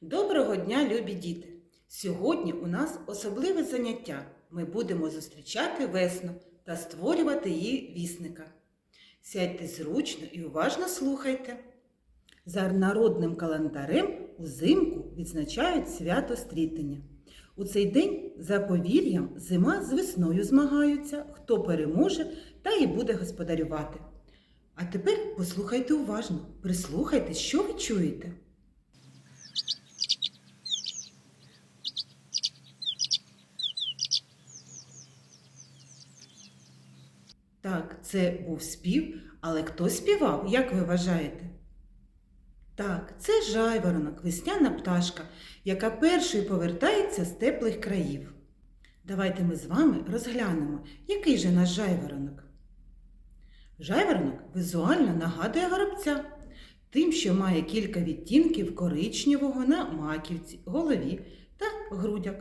Доброго дня, любі діти! Сьогодні у нас особливе заняття. Ми будемо зустрічати весну та створювати її вісника. Сядьте зручно і уважно слухайте. За народним календарем узимку відзначають свято стрітення. У цей день, за повір'ям, зима з весною змагаються, хто переможе та і буде господарювати. А тепер послухайте уважно, прислухайтесь, що ви чуєте. Так, це був спів, але хто співав, як ви вважаєте? Так, це жайворонок, весняна пташка, яка першою повертається з теплих країв. Давайте ми з вами розглянемо, який же наш жайворонок. Жайворонок візуально нагадує горобця, тим, що має кілька відтінків коричневого на маківці, голові та грудях.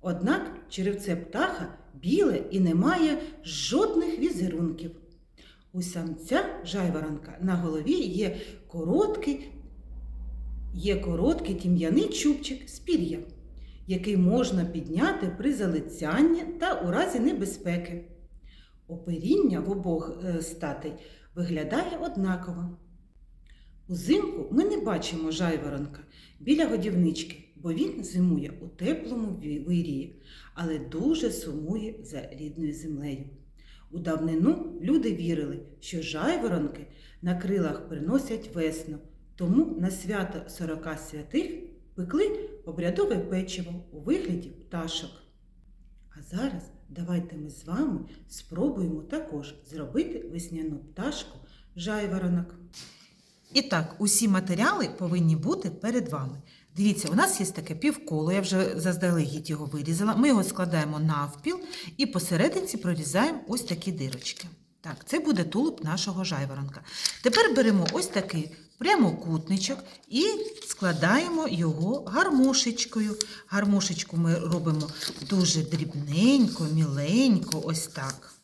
Однак черевце птаха біле і не має жодних візерунків. У самця жайворонка на голові є короткий, є короткий тім'яний чубчик з пір'я, який можна підняти при залицянні та у разі небезпеки. Оперіння в обох е, статей виглядає однаково. Узимку ми не бачимо жайворонка біля годівнички, бо він зимує у теплому вирії, але дуже сумує за рідною землею. У давнину люди вірили, що жайворонки на крилах приносять весну, тому на свято сорока святих пекли обрядове печиво у вигляді пташок. А зараз давайте ми з вами спробуємо також зробити весняну пташку жайворонок. І так, усі матеріали повинні бути перед вами. Дивіться, у нас є таке півколо, я вже заздалегідь його вирізала. Ми його складаємо навпіл і посерединці прорізаємо ось такі дирочки. Так, це буде тулуб нашого жайворонка. Тепер беремо ось такий прямокутничок і складаємо його гармошечкою. Гармошечку ми робимо дуже дрібненько, міленько, ось так.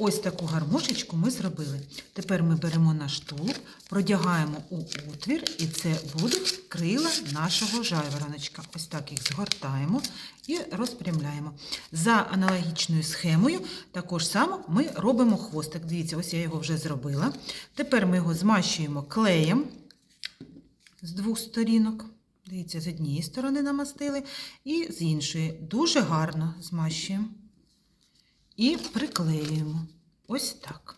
Ось таку гармошечку ми зробили. Тепер ми беремо наш тулуб, продягаємо у отвір, і це будуть крила нашого жайвороночка. Ось так їх згортаємо і розпрямляємо. За аналогічною схемою, також само ми робимо хвостик. Дивіться, ось я його вже зробила. Тепер ми його змащуємо клеєм з двох сторінок. Дивіться, з однієї сторони намастили, і з іншої. Дуже гарно змащуємо і приклеюємо. Ось так.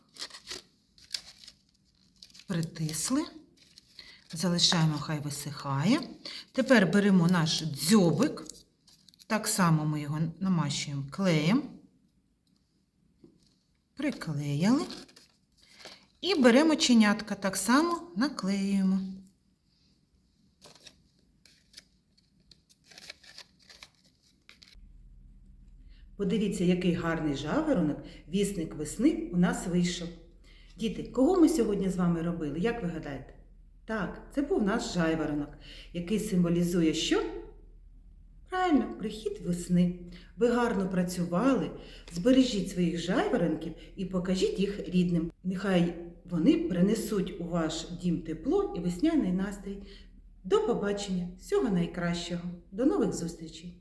Притисли. Залишаємо, хай висихає. Тепер беремо наш дзьобик. Так само ми його намащуємо клеєм. Приклеїли. І беремо чинятка, так само наклеюємо. Подивіться, який гарний жаворонок, вісник весни у нас вийшов. Діти, кого ми сьогодні з вами робили? Як ви гадаєте? Так, це був наш жайворонок, який символізує що? Правильно, прихід весни. Ви гарно працювали, збережіть своїх жайворонків і покажіть їх рідним. Нехай вони принесуть у ваш дім тепло і весняний настрій. До побачення, всього найкращого, до нових зустрічей!